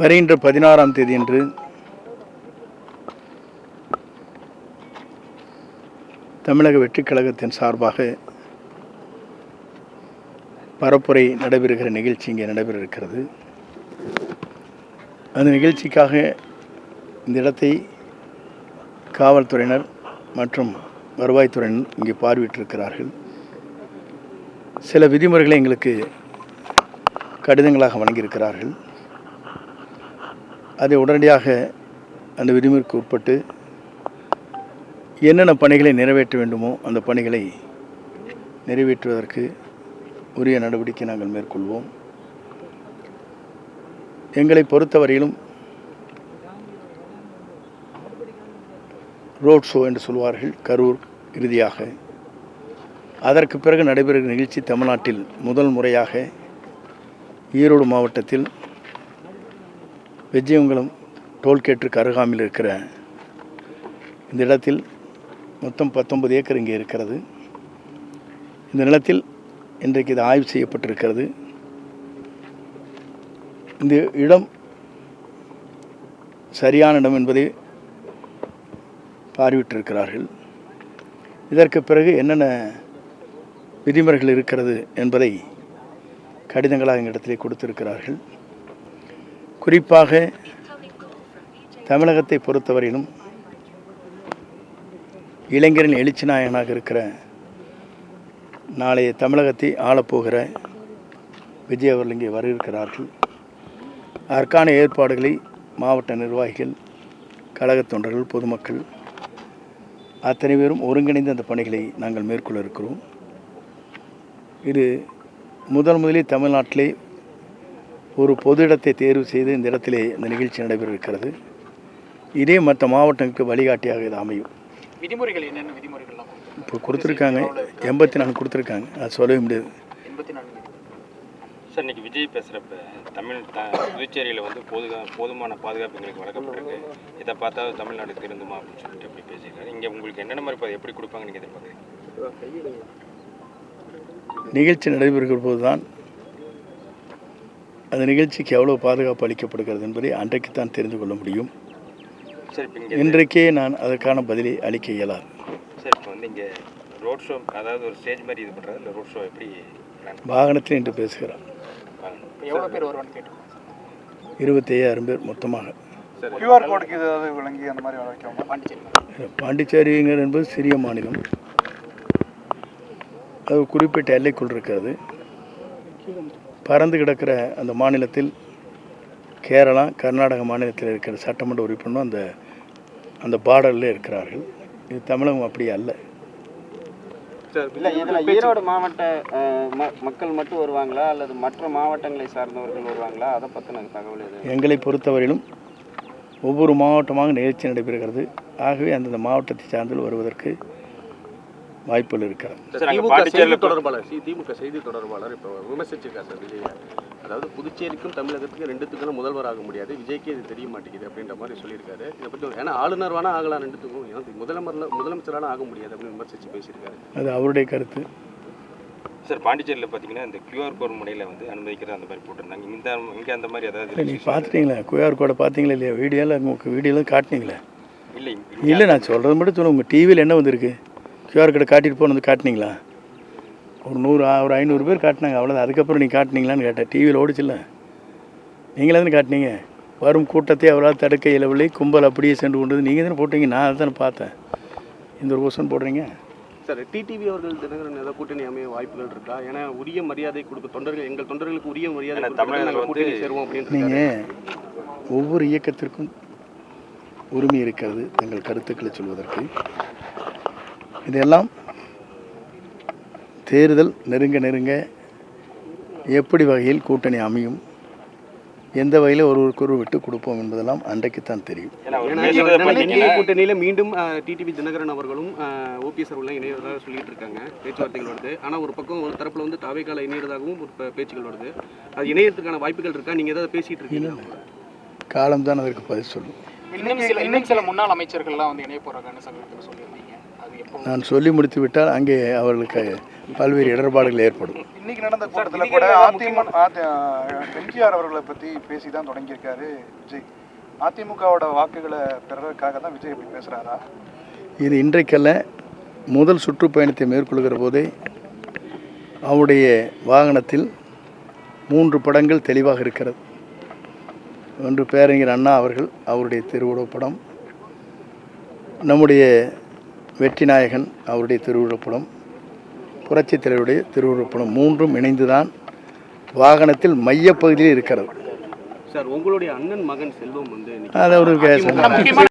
வருகின்ற பதினாறாம் தேதியன்று தமிழக வெற்றிக் கழகத்தின் சார்பாக பரப்புரை நடைபெறுகிற நிகழ்ச்சி இங்கே நடைபெற இருக்கிறது அந்த நிகழ்ச்சிக்காக இந்த இடத்தை காவல்துறையினர் மற்றும் வருவாய்த்துறையினர் இங்கே பார்வையிட்டிருக்கிறார்கள். சில விதிமுறைகளை எங்களுக்கு கடிதங்களாக வழங்கியிருக்கிறார்கள். அதை உடனடியாக அந்த விதிமுறைக்கு உட்பட்டு என்னென்ன பணிகளை நிறைவேற்ற வேண்டுமோ அந்த பணிகளை நிறைவேற்றுவதற்கு உரிய நடவடிக்கை நாங்கள் மேற்கொள்வோம். எங்களை பொறுத்தவரையிலும் ரோட் ஷோ என்று சொல்வார்கள் கரூர் இறுதியாக. அதற்கு பிறகு நடைபெறுகிற நிகழ்ச்சி தமிழ்நாட்டில் முதல் முறையாக ஈரோடு மாவட்டத்தில் விஜயமங்கலம் டோல்கேட்டுக்கு அருகாமையில் இருக்கிற இந்த இடத்தில் மொத்தம் பத்தொன்பது ஏக்கர் இங்கே இருக்கிறது. இந்த நிலத்தில் இன்றைக்கு இது ஆய்வு செய்யப்பட்டிருக்கிறது. இந்த இடம் சரியான இடம் என்பதை பார்வையிட்டிருக்கிறார்கள். இதற்கு பிறகு என்னென்ன விதிமுறைகள் இருக்கிறது என்பதை கடிதங்களாக எங்களிடத்திலே கொடுத்திருக்கிறார்கள். குறிப்பாக தமிழகத்தை பொறுத்தவரையிலும் இளைஞரின் எழுச்சி நாயகனாக இருக்கிற நாளைய தமிழகத்தை ஆளப்போகிற விஜய் அவர்கள் இங்கே வர இருக்கிறார்கள் அதற்கான ஏற்பாடுகளை மாவட்ட நிர்வாகிகள் கழகத் தொண்டர்கள் பொதுமக்கள் அத்தனை பேரும் ஒருங்கிணைந்து அந்த பணிகளை நாங்கள் மேற்கொள்ள இருக்கிறோம். இது முதல் முதலில் தமிழ்நாட்டிலே ஒரு பொது இடத்தை தேர்வு செய்து இந்த இடத்திலே இந்த நிகழ்ச்சி நடைபெற இருக்கிறது இதே மற்ற மாவட்டங்களுக்கு வழிகாட்டியாக இது அமையும். விதிமுறைகள் என்னென்ன விதிமுறைகள்லாம்? இப்போ கொடுத்துருக்காங்க. எண்பத்தி நாலு கொடுத்துருக்காங்க. அது சொல்லவே முடியாது. சார் இன்னைக்கு விஜய் பேசுகிறப்ப தமிழ் த புதுச்சேரியில் வந்து போதுகா போதுமான பாதுகாப்பு எங்களுக்கு வழங்கப்பட்டிருக்கு. இதை பார்த்தா தமிழ்நாடு திருந்துமா அப்படின்னு சொல்லிட்டு அப்படி பேசியிருக்காரு. இங்கே உங்களுக்கு என்னென்ன மாதிரி பா- எப்படி கொடுப்பாங்கன்னு நீங்கள் எதிர்பார்க்குறீங்க? நிகழ்ச்சி நடைபெறுகிற போது தான் அந்த நிகழ்ச்சிக்கு எவ்வளோ பாதுகாப்பு அளிக்கப்படுகிறது என்பதை அன்றைக்கு தான் தெரிந்து கொள்ள முடியும். இன்றைக்கே நான் அதற்கான பதிலை அளிக்க இயலாது. ரோட் ஷோ அதாவது ஒரு ஸ்டேஜ் மாதிரி இது பண்ணுறது இல்லை ரோட் ஷோ எப்படி வாகனத்தில் இன்று பேசுகிறார். எவ்வளோ பேர் வருவான்னு கேட்டுருக்கோம் இருபத்தி ஐயாயிரம் பேர் மொத்தமாக. கியூஆர் கோடுக்கு ஏதாவது விளங்கி அந்த மாதிரி பாண்டிச்சேரி. பாண்டிச்சேரிங்கிற என்பது சிறிய மாநிலம். அது குறிப்பிட்ட எல்லைக்குள் இருக்கிறது. பறந்து கிடக்கிற அந்த மாநிலத்தில் கேரளா கர்நாடக மாநிலத்தில் இருக்கிற சட்டமன்ற உறுப்பினரும் அந்த அந்த பார்டரில் இருக்கிறார்கள். இது தமிழகம் அப்படி அல்ல. இல்ல இதுல ஈரோடு மாவட்ட மக்கள் மட்டும் வருவாங்களா? அல்லது மற்ற மாவட்டங்களை சார்ந்தவர்கள் வருவாங்களா? அதை பத்தின தகவல் எது எங்களை பொறுத்தவரையிலும் ஒவ்வொரு மாவட்டமாக நிகழ்ச்சி நடைபெறுகிறது. ஆகவே அந்தந்த மாவட்டத்தை சார்ந்து வருவதற்கு வாய்ப்புகள் இருக்கிறது. திமுக செய்தி தொடர்பாளர் சி- திமுக செய்தி தொடர்பாளர் இப்போ விமர்சிச்சிருக்காரு சார் விஜய். அதாவது புதுச்சேரிக்கும் தமிழகத்துக்கும் ரெண்டுத்துக்கும் முதல்வர் ஆக முடியாது. விஜய்க்கு இது தெரிய மாட்டேங்குது அப்படின்ற மாதிரி சொல்லியிருக்காரு. இதை பற்றி ஏன்னா ஆளுநர் வேணா ஆகலாம் ரெண்டுத்துக்கும். ஏன்னா முதலமரில் முதலமைச்சரான ஆக முடியாது அப்படின்னு விமர்சிச்சு பேசியிருக்காரு. அது அவருடைய கருத்து. சார் பாண்டிச்சேரியில் பார்த்தீங்கன்னா இந்த கியூஆர் கோட் முறையில் வந்து அனுமதிக்கிறது அந்த மாதிரி போட்டிருந்தாங்க. இந்த இங்கே அந்த மாதிரி ஏதாவது நீங்கள் பார்த்துட்டீங்களா குயார் கோடை பார்த்தீங்களா இல்லையா? வீடியோவில் உங்களுக்கு வீடியோவில் காட்டினீங்களே? இல்லை இல்லை நான் சொல்கிறது மட்டும் சொல்லுங்கள் உங்கள் டிவியில் என்ன வந்திருக்கு? கியூஆர் கோடை காட்டிட்டு போனது காட்டினீங்களா? ஒரு நூறு ஆ- ஒரு ஐநூறு பேர் காட்டினாங்க அவ்வளோதான் அதுக்கப்புறம் நீங்கள் காட்டினீங்களான்னு கேட்டேன். டிவியில் ஓடிச்சுல்ல. நீங்களே தானே காட்டினீங்க. வரும் கூட்டத்தை அவரால் தடுக்க இயலவில்லை. கும்பல் அப்படியே சென்று கொண்டது. நீங்கள் தானே போட்டீங்க. நான் அதை தானே பார்த்தேன். இந்த ஒரு கொஸ்டின் போடுறீங்க. சார் டிடிவி அவர்கள் தினகரன் ஏதாவது கூட்டணி அமைய வாய்ப்புகள் இருக்கா? ஏன்னா உரிய மரியாதை கொடுக்க தொண்டர்கள் எங்கள் தொண்டர்களுக்கு உரிய மரியாதை வந்து கூட்டணி சேருவோம் அப்படின்னு நீங்கள் ஒவ்வொரு இயக்கத்திற்கும் உரிமை இருக்கிறது. தங்கள் கருத்துக்களை சொல்வதற்கு. இதெல்லாம் தேர்தல் நெருங்க நெருங்க எப்படி வகையில் கூட்டணி அமையும்? எந்த வகையில் ஒருவருக்கொருவர் விட்டு கொடுப்போம் என்பதெல்லாம் அன்றைக்குத்தான் தெரியும். கூட்டணியில மீண்டும் டிடிவி தினகரன் அவர்களும் ஓபிஎஸ் அவர்களும் இணையறதாக சொல்லிட்டு இருக்காங்க பேச்சுவார்த்தைகள் வருது. ஆனா ஒரு பக்கம் ஒரு தரப்புல வந்து தாவேக்கால இணையறதாகவும் ஒரு பேச்சுகள் வருது. அது இணையறதுக்கான வாய்ப்புகள் இருக்கா? நீங்க ஏதாவது பேசிட்டு இருக்கீங்க காலம்தான் அதற்கு பதில் சொல்லும். இன்னும் சில இன்னும் சில முன்னாள் அமைச்சர்கள்லாம் வந்து இணைய போகிறாங்கன்னு சமீபத்தில் சொல்லியிருந்தீங்க. நான் சொல்லி முடித்து விட்டால் அங்கே அவர்களுக்கு பல்வேறு இடர்பாடுகள் ஏற்படும். இன்னைக்கு நடந்த கூட்டத்தில் கூட எம்ஜிஆர் அவர்களை பற்றி பேசி தான் தொடங்கியிருக்காரு விஜய். அதிமுகவோட வாக்குகளை பெறறதுக்காக தான் விஜய் இப்படி பேசுகிறாரா இது இன்றைக்கல்ல முதல் சுற்றுப்பயணத்தை மேற்கொள்கிற போதே அவருடைய வாகனத்தில் மூன்று படங்கள் தெளிவாக இருக்கிறது. ஒன்று பேரறிஞர் அண்ணா அவர்கள் அவருடைய திருவுருவப் படம். நம்முடைய வெற்றி நாயகன் அவருடைய திருவுருவப் படம் புரட்சித் தலைவருடைய திருவுருவப் படம் மூன்றும் இணைந்துதான் வாகனத்தில் மையப்பகுதியில் இருக்கிறது. சார் உங்களுடைய அண்ணன் மகன் செல்வம் வந்து அது முக்கியமான